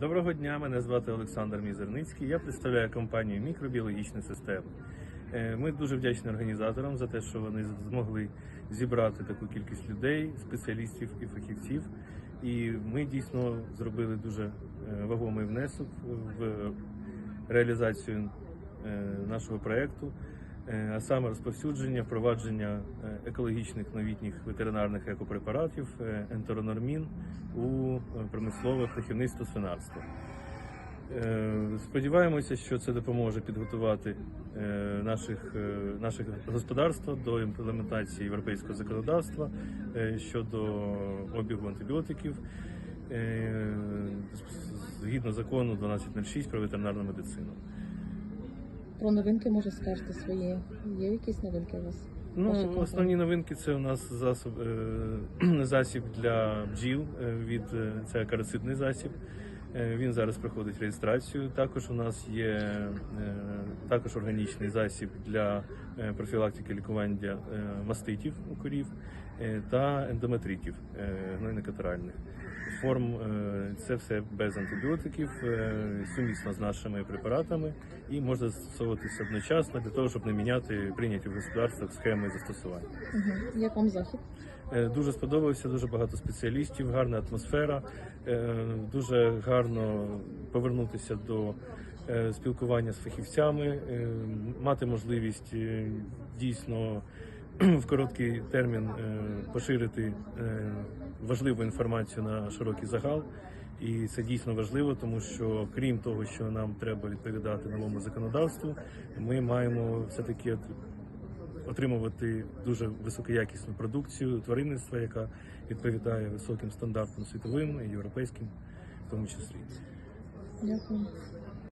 Доброго дня, мене звати Олександр Мізерницький. Я представляю компанію Мікробіологічні системи. Е, Ми дуже вдячні організаторам за те, що вони змогли зібрати таку кількість людей, спеціалістів і фахівців. І ми дійсно зробили дуже е, вагомий внесок в реалізацію е, нашого проєкту, а саме розповсюдження, впровадження е, екологічних новітніх ветеринарних екопрепаратів е, ентеронормін у е, промислове птахівництво свинарство. Е, Сподіваємося, що це допоможе підготувати е, наших, е, наших господарства до імплементації європейського законодавства е, щодо обігу антибіотиків е, згідно закону 1206 про ветеринарну медицину. Про новинки може скажете свої. Є якісь новинки у вас? Ну, основні новинки це у нас засоб, е, засіб для бджіл е, від е, це акарицидний засіб. Е, Він зараз проходить реєстрацію. Також у нас є е, також органічний засіб для е, профілактики лікування маститів у корів та ендометритів е, гнойно-катаральних. Форм це все без антибіотиків, сумісно з нашими препаратами і можна застосовуватися одночасно для того, щоб не міняти прийняті в господарствах схеми застосування. Угу. Як вам захід? Е, Дуже сподобався, дуже багато спеціалістів, гарна атмосфера. е, Дуже гарно повернутися до е, спілкування з фахівцями, мати можливість дійсно в короткий термін поширити важливу інформацію на широкий загал. І це дійсно важливо, тому що крім того, що нам треба відповідати новому законодавству, ми маємо все таки отримувати дуже високоякісну продукцію тваринництва, яка відповідає високим стандартам світовим і європейським, в тому числі. Дякую.